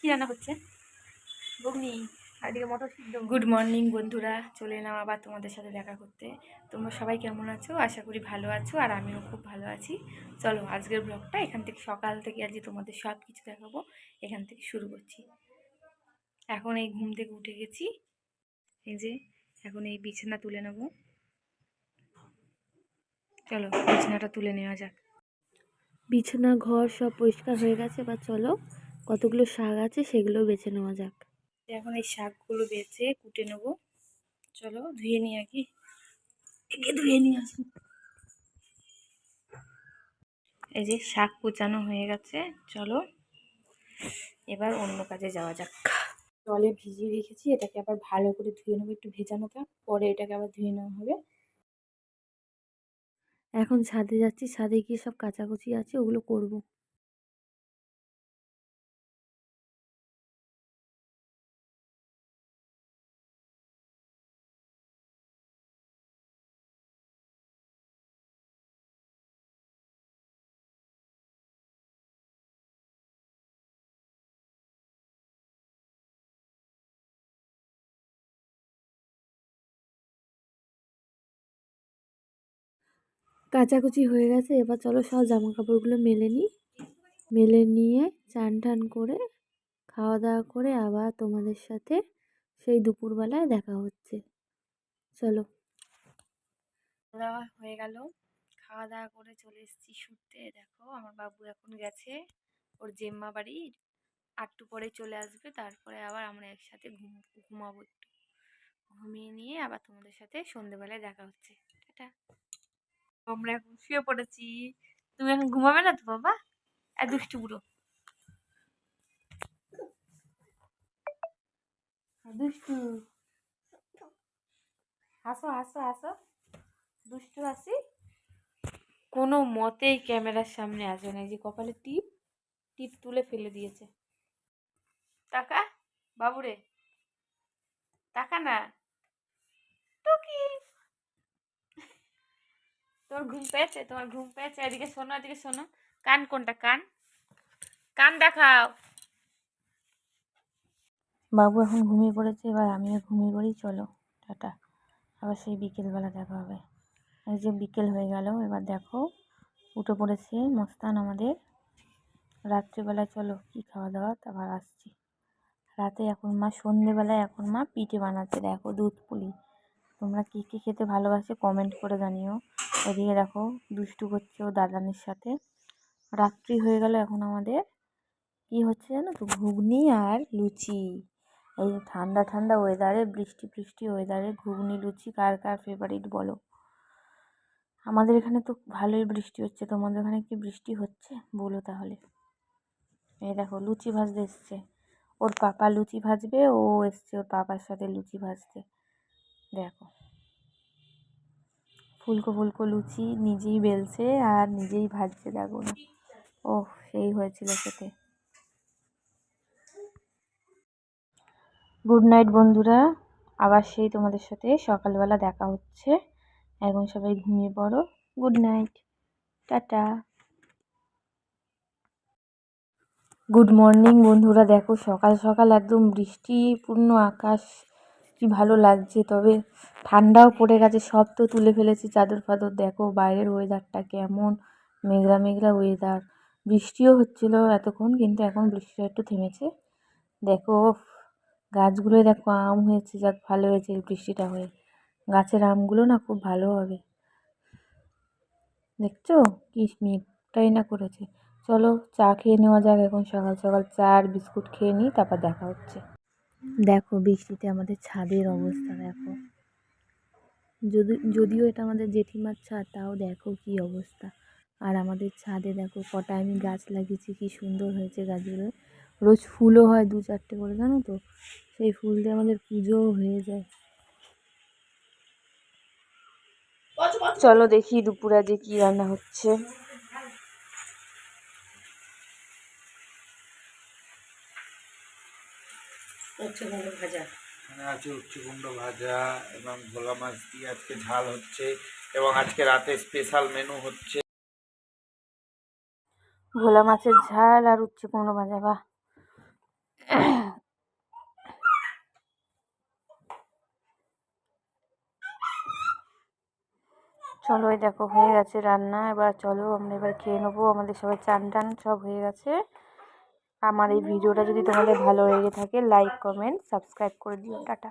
কি রান্না হচ্ছে? ঘুগনি। আর মটর সিদ্ধ গুড মর্নিং বন্ধুরা। চলে এলাম আবার তোমাদের সাথে দেখা করতে। তোমরা সবাই কেমন আছো? আশা করি ভালো আছো, আর আমিও খুব ভালো আছি। চলো, আজকের ব্লগটা এখান থেকে, সকাল থেকে আজকে তোমাদের সব কিছু দেখাবো। এখান থেকে শুরু করছি। এখন এই ঘুম থেকে উঠে গেছি। এই যে, এখন এই বিছানা তুলে নেব। চলো, বিছানাটা তুলে নেওয়া যাক। বিছানা, ঘর সব পরিষ্কার হয়ে গেছে, বা চলো কতগুলো শাক আছে সেগুলো বেছে নেওয়া যাক। এখন এই শাকগুলো বেছে কুটে নেব। চলো ধুয়ে নিই আগে। একে ধুয়ে নিয়ে আসুন এই যে শাক কুচানো হয়ে গেছে, চলো এবার অন্য কাজে যাওয়া যাক। জলে ভিজিয়ে রেখেছি, এটাকে আবার ভালো করে ধুয়ে নেব, একটু ভেজানো থাক, পরে এটাকে আবার ধুয়ে নেওয়া হবে। এখন ছাদে যাচ্ছি ছাদে গিয়ে সব কাচাকুচি আছে ওগুলো করব। কাচাকুচি হয়ে গেছে, এবার চলো সব জামা কাপড়গুলো মেলে নিই। মেলে নিয়ে চান টান করে খাওয়া দাওয়া করে আবার তোমাদের সাথে সেই দুপুরবেলায় দেখা হচ্ছে। চলো। দাওয়া হয়ে গেল। খাওয়া দাওয়া করে চলে এসেছি শুতে। দেখো আমার বাবু এখন গেছে, ওর জেম্মা বাড়ি। আটটু পরে চলে আসবে, তারপরে আবার আমরা একসাথে ঘুম, ঘুমাবো একটু। ঘুমিয়ে নিয়ে আবার তোমাদের সাথে সন্ধেবেলায় দেখা হচ্ছে। টাটা। আমরা এখন শুয়ে পড়েছি। তুমি এখন ঘুমাবে না তো, বাবা? আর দুষ্টু বুড়ো। দুষ্টু। হাসো হাসো হাসো। দুষ্টু, হাসি। কোনো মতেই ক্যামেরার সামনে আসে না। যে কপালে টিপ টিপ তুলে ফেলে দিয়েছে। টাকা বাবুরে। টাকা না। টুকি। তোমার ঘুম পেয়েছে? তোমার ঘুম পেয়েছে? এদিকে শোনো এদিকে শোনো। কান কোনটা? কান? কান দেখাও। বাবু এখন ঘুমিয়ে পড়েছে, এবার আমিও ঘুমিয়ে পড়ি, চলো, টাটা। আবার সেই বিকেলবেলা দেখা হবে। এই যে বিকেল হয়ে গেল, এবার দেখো, উঠে পড়েছে মস্তান আমাদের। রাত্রিবেলা চলো, কি খাওয়া দাওয়া তারপর আসছি। রাতে এখন মা, সন্ধেবেলায় এখন মা পিঠে বানাচ্ছে, দেখো দুধ পুলি। তোমরা কী কী খেতে ভালোবাসে কমেন্ট করে জানিও। এদিকে দেখো দুষ্টু করছে ও দাদানের সাথে। রাত্রি হয়ে গেল এখন আমাদের। কি হচ্ছে জানো তো? ঘুগনি আর লুচি। এই ঠান্ডা ঠান্ডা ওয়েদারে বৃষ্টি বৃষ্টি ওয়েদারে ঘুগনি, লুচি কার কার ফেভারিট বলো? আমাদের এখানে তো ভালোই বৃষ্টি হচ্ছে। তোমাদের ওখানে কি বৃষ্টি হচ্ছে? বলো তাহলে। এই দেখো লুচি ভাজতে এসছে। ওর পাপা লুচি ভাজবে, ও এসছে ওর পাপার সাথে লুচি ভাজতে। দেখো। ফুলকো ফুলকো লুচি নিজেই বেলছে আর নিজেই ভাজছে, দেখো না। ও সেই হয়েছিল খেতে। গুড নাইট বন্ধুরা। আবার সেই তোমাদের সাথে সকালবেলা দেখা হচ্ছে। এখন সবাই ঘুমিয়ে পড়ো। Good night tata. Good morning বন্ধুরা। দেখো, সকাল সকাল একদম বৃষ্টিপূর্ণ আকাশ কি ভালো লাগছে, তবে ঠান্ডাও পড়ে গেছে, সব তো তুলে ফেলেছি চাদর ফাদর। দেখো বাইরের ওয়েদারটা কেমন, মেঘলা মেঘলা ওয়েদার বৃষ্টিও হচ্ছিল এতক্ষণ, কিন্তু এখন বৃষ্টিটা একটু থেমেছে। দেখো গাছগুলোয় দেখো আম হয়েছে, যাক ভালো হয়েছে বৃষ্টিটা হয়ে। গাছের আমগুলো না খুব ভালো হবে। দেখছ? কি মেঘটাই না করেছে। চলো চা খেয়ে নেওয়া যাক, এখন সকাল সকাল চা আর বিস্কুট খেয়ে নিই, তারপর দেখা হচ্ছে। দেখো বৃষ্টিতে আমাদের ছাদের অবস্থা দেখো। যদি যদিও এটা আমাদের জেঠিমার ছাদ তাও দেখো কি অবস্থা। আর আমাদের ছাদে দেখো কটা আমি গাছ লাগিয়েছি কি সুন্দর হয়েছে গাছগুলো। রোজ ফুলও হয় দু চারটে করে জানো তো? সেই ফুল দিয়ে আমাদের পুজোও হয়ে যায়। চলো দেখি দুপুরে আজকে কি রান্না হচ্ছে। এখানে আছে উচ্ছে ভাজা এবং ভোলা মাছ দিয়ে আজকে ঝাল হচ্ছে এবং আজকে রাতে স্পেশাল মেনু হচ্ছে। ভোলা মাছের ঝাল আর উচ্ছে কুমড়ো ভাজা বা চলো এই দেখো হয়ে গেছে রান্না। এবার চলো আমরা এবার খেয়ে নেব। আমাদের সবাই চান টান সব হয়ে গেছে। আমার এই ভিডিওটা যদি তোমাদের ভালো লেগে থাকে লাইক কমেন্ট সাবস্ক্রাইব করে দিও। টাটা।